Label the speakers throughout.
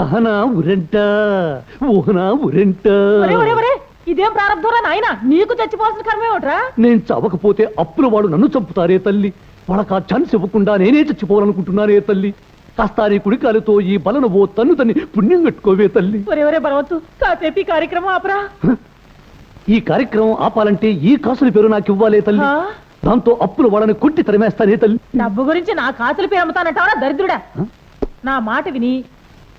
Speaker 1: అహనా ఉరెంట ఊహనా ఉరెంట.
Speaker 2: ఒరే ఒరే ఒరే ఇదేం ప్రారంభంరా నాయన? నీకు చచ్చిపోవాల్సిన కర్మే ఒకట్రా
Speaker 1: నేను చవకపోతే అప్పుల వాడు నన్ను చంపుతారే తల్లి. వాళ్ళకి ఆ ఛాన్స్ ఇవ్వకుండా నేనే చచ్చిపోవాలనుకుంటున్నానే తల్లి. కాస్త నీ కుడికాలతో ఈ బలను ఓ తన్ను తన్ని పుణ్యం కట్టుకోవే తల్లి.
Speaker 2: ఒరే ఒరే బలవత్తు కాసేపు ఈ కార్యక్రమం ఆపరా.
Speaker 1: ఈ కార్యక్రమం ఆపాలంటే ఈ కాసుల పేరు నాకు ఇవ్వాలే తల్లి.
Speaker 2: ఆ?
Speaker 1: దాంతో అప్పుల వాళ్ళని కొట్టి తరిమేస్తానే తల్లి.
Speaker 2: డబ్బు గురించి నా కాసులు పేరు అమ్ముతానంటావరా దరిద్రుడా? నా మాట విని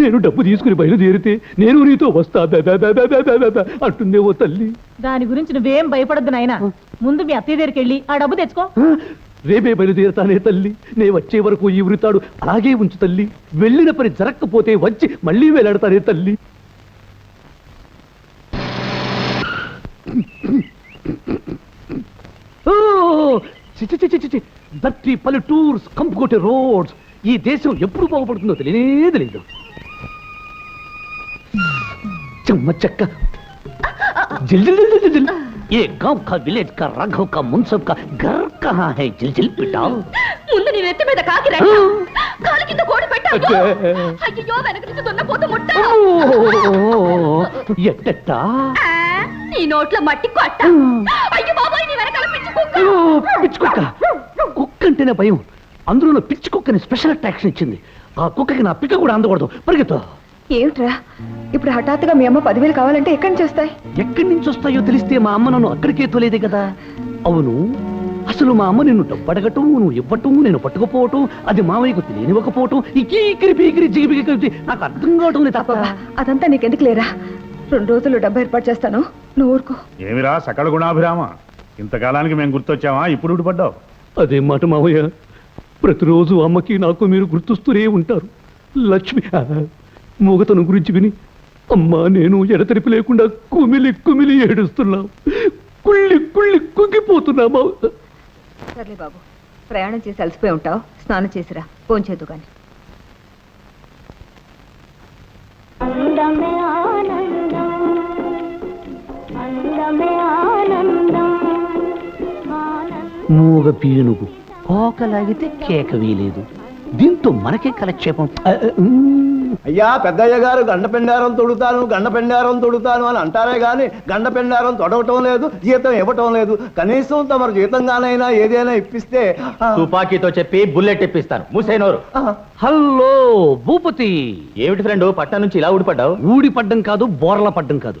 Speaker 1: నేను డబ్బు తీసుకుని బయలుదేరితే నేను నీతో వస్తా. అంటుందే ఓ తల్లి.
Speaker 2: దాని గురించి నువ్వేం భయపడద్దు నాయనా. ముందు మీ అత్తయ్య దగ్గరికి వెళ్ళి ఆ డబ్బు తెచ్చుకో?
Speaker 1: రేపే బయలుదేరుతానే తల్లి. నే వచ్చే వరకు ఈ వృతాడు అలాగే ఉంచు తల్లి. వెళ్ళిన పని జరక్కపోతే వచ్చి మళ్ళీ వేలాడతానే తల్లి. ఓ చి చి చి చి చి చి. దట్టి పల్లెటూర్స్ కంపుకోటే రోడ్స్. ఈ దేశం ఎప్పుడు బాగుపడుతుందో తెలియనే తెలియదు చెమ్మ చెక్క जिल जिल जिल जिल जिल ये गांव का विलेज का राघव का मुंसब का घर कहाँ है जिल जिल पिटाओ
Speaker 3: ముందు నీ నెత్తి మీద కాకి రెట్ట కాలు కింద కోడి పెట్టావు
Speaker 1: అచ్చే.
Speaker 3: అయ్యో వెనక నుంచి దున్నపోతు ముట్ట
Speaker 1: ఎట్టట్టా
Speaker 3: ఆ, నీ నోట్లో మట్టి కొట్ట అయ్యో బాబాయ్ నీ వెనకాల పిచ్చి కుక్క
Speaker 1: అయ్యో, పిచ్చి కుక్క కుక్క అంటేనే భయం అందులో పిచ్చి కుక్కని స్పెషల్ అట్రాక్షన్ ఇచ్చింది ఆ కుక్కకి నా పిక్క కూడా అందకూడదు పరిగెత్తు
Speaker 4: ఏమిట్రా? ఇప్పుడు హఠాత్తుగా మీ అమ్మ పదివేలు కావాలంటే ఎక్కడి నుంచి వస్తాయి?
Speaker 1: ఎక్కడి నుంచి వస్తాయో తెలిస్తే మా అమ్మ నన్ను అక్కడికే తోలేదే కదా. అవును అసలు మా అమ్మ నిన్ను డబ్బు అడగటం నువ్వు ఇవ్వటం నేను పట్టుకుపోవటం అది మామయ్యకు తెలియనివ్వకపోవటం ఈ కీకిరి పీకిరి జిగిపిగి కలిపి నాకు అర్థం కావటం లేదు తప్ప
Speaker 4: అదంతా నీకెందుకు లేరా? రెండు రోజులు డబ్బు ఏర్పాటు చేస్తాను నువ్వు ఊరుకో.
Speaker 5: ఏమిరా సకల గుణాభిరామ? ఇంతకాలానికి మేము గుర్తొచ్చామా? ఇప్పుడు ఊడిపడ్డావు
Speaker 1: అదే మాట మావయ్య. ప్రతిరోజు అమ్మకి నాకు మీరు గుర్తుస్తూనే ఉంటారు. లక్ష్మి మూగతను గురించి విని అమ్మా నేను ఎడతెరిపి లేకుండా కుమిలి కుమిలి ఏడుస్తున్నాం. కుళ్ళి కుళ్ళి కుంగిపోతున్నా మావ
Speaker 4: సర్లే బాబు ప్రయాణం చేసి అలసిపోయి ఉంటావు. స్నానం చేసిరా ఫోన్ చేద్దు కానీ
Speaker 6: అందమే ఆనందం అందమే ఆనందం ఆనందం
Speaker 1: మూగ పీనుగు. కోకలాగితే కేక వీలేదు. దీంతో మనకే కలక్షేపం.
Speaker 7: అయ్యా పెద్దయ్య గారు గండ పెండారం తొడుతాను గండ పెండారం తొడుతాను అని అంటారే గాని గండ పెండారం తొడవటం లేదు జీతం ఇవ్వటం లేదు. కనీసం తమరు జీతంగానైనా ఏదైనా ఇప్పిస్తే
Speaker 8: తుపాకీతో చెప్పి బుల్లెట్ ఇప్పిస్తాను. మూసైనోరు
Speaker 1: హలో భూపతి.
Speaker 8: ఏమిటి ఫ్రెండ్ పట్నం నుంచి ఇలా ఊడిపడ్డావు?
Speaker 1: ఊడి పడ్డం కాదు బోర్ల పడ్డం కాదు.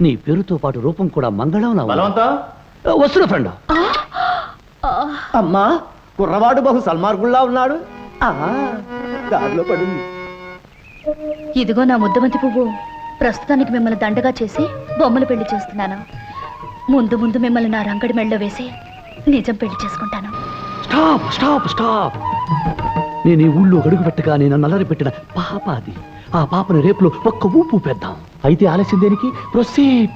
Speaker 1: నీ పేరుతో పాటు రూపం కూడా మంగళం నా ఉంది.
Speaker 8: బలవంతం.
Speaker 1: వస్తున్నా ఫ్రెండ్.
Speaker 7: అమ్మా కుర్రవాడు బహు సల్మార్గుల్లా ఉన్నాడు. ఆ, దారిలో పడింది.
Speaker 3: ఇదిగో నా ముద్దమంతి పువ్వు. ప్రస్తుతానికి మిమ్మల్ని దండగా చేసి బొమ్మలు పెళ్ళి చేస్తున్నాను. ముందు ముందు మిమ్మల్ని నా రంగడి మెళ్ళలో వేసి నిజం పెళ్ళి చేసుకుంటాను.
Speaker 1: Stop stop stop. నేను ఈ ఊళ్ళో అడుగు పెట్టగా నేను నల్లరి పెట్టిన పాప అది ఆ పాపని రేపులో ఒక్క ఊపు పెద్దాం. అయితే ఆలస్యం దేనికి? ప్రొసీడ్.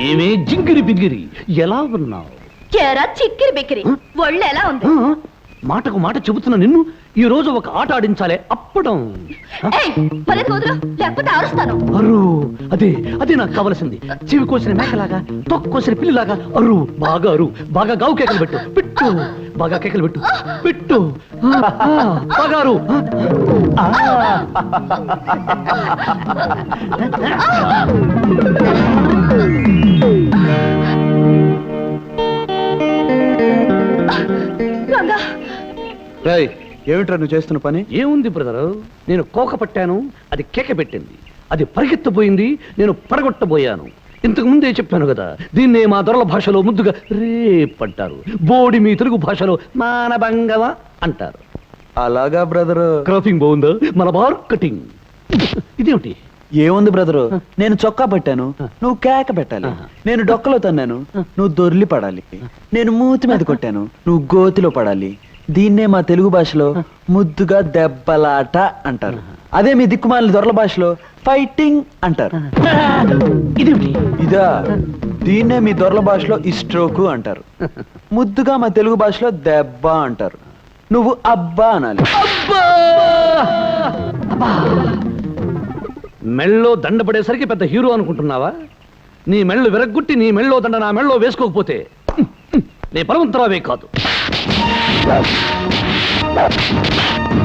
Speaker 1: ఏమే జింగిరి బింగిరి? ఎలా ఉన్నావు?
Speaker 3: కేరా చిక్కిరి బిక్కిరి. ఒళ్ళు ఎలా ఉంది?
Speaker 1: మాటకు మాట చెబుతున్న నిన్ను ఈ రోజు ఒక ఆట ఆడించాలే అప్పడం. అరు అదే అదే నాకు కావలసింది. చెవి కోసిన మేకలాగా తొక్కు కోసిన పిల్లిలాగా అరు బాగా అరు బాగా గావు కేకలు పెట్టు పెట్టు బాగా కేకలు పెట్టు పెట్టు. బాగా అరు.
Speaker 7: ఏమిట్రా నువ్వు చేస్తున్న పని?
Speaker 1: ఏముంది బ్రదర్? నేను కోక పట్టాను అది కేక పెట్టింది అది పరిగెత్తబోయింది నేను పడగొట్టబోయాను. ఇంతకు ముందే చెప్పాను కదా దీన్నే మా దొరల భాషలో ముద్దుగా రేప్ అంటారు బోడి మీ తెలుగు భాషలో మానభంగమ అంటారు.
Speaker 9: అలాగా బ్రదరు?
Speaker 1: క్రాఫింగ్ బాగుందా? మన మార్కెటింగ్ ఇదేమిటి?
Speaker 9: ఏముంది బ్రదరు? నేను చొక్కా పట్టాను నువ్వు కేక పెట్టాలి. నేను డొక్కలో తన్నాను నువ్వు దొర్లి పడాలి. నేను మూతి మీద కొట్టాను నువ్వు గోతిలో పడాలి. దీన్నే మా తెలుగు భాషలో ముద్దుగా దెబ్బలాట అంటారు. అదే మీ దిక్కుమాలిన దొరల భాషలో ఫైటింగ్ అంటారు.
Speaker 1: ఇదేమిటి
Speaker 9: ఇదా దీన్నే మీ దొరల భాషలో ఇస్ట్రోకు అంటారు. ముద్దుగా మా తెలుగు భాషలో దెబ్బ అంటారు. నువ్వు అబ్బా అనాలి.
Speaker 1: మెళ్ళో దండ పడేసరికి పెద్ద హీరో అనుకుంటున్నావా? నీ మెళ్ళు విరగ్గొట్టి నీ మెళ్ళో దండ నా మెళ్ళో వేసుకోకపోతే నీ పరమంతరావే కాదు. Let's go.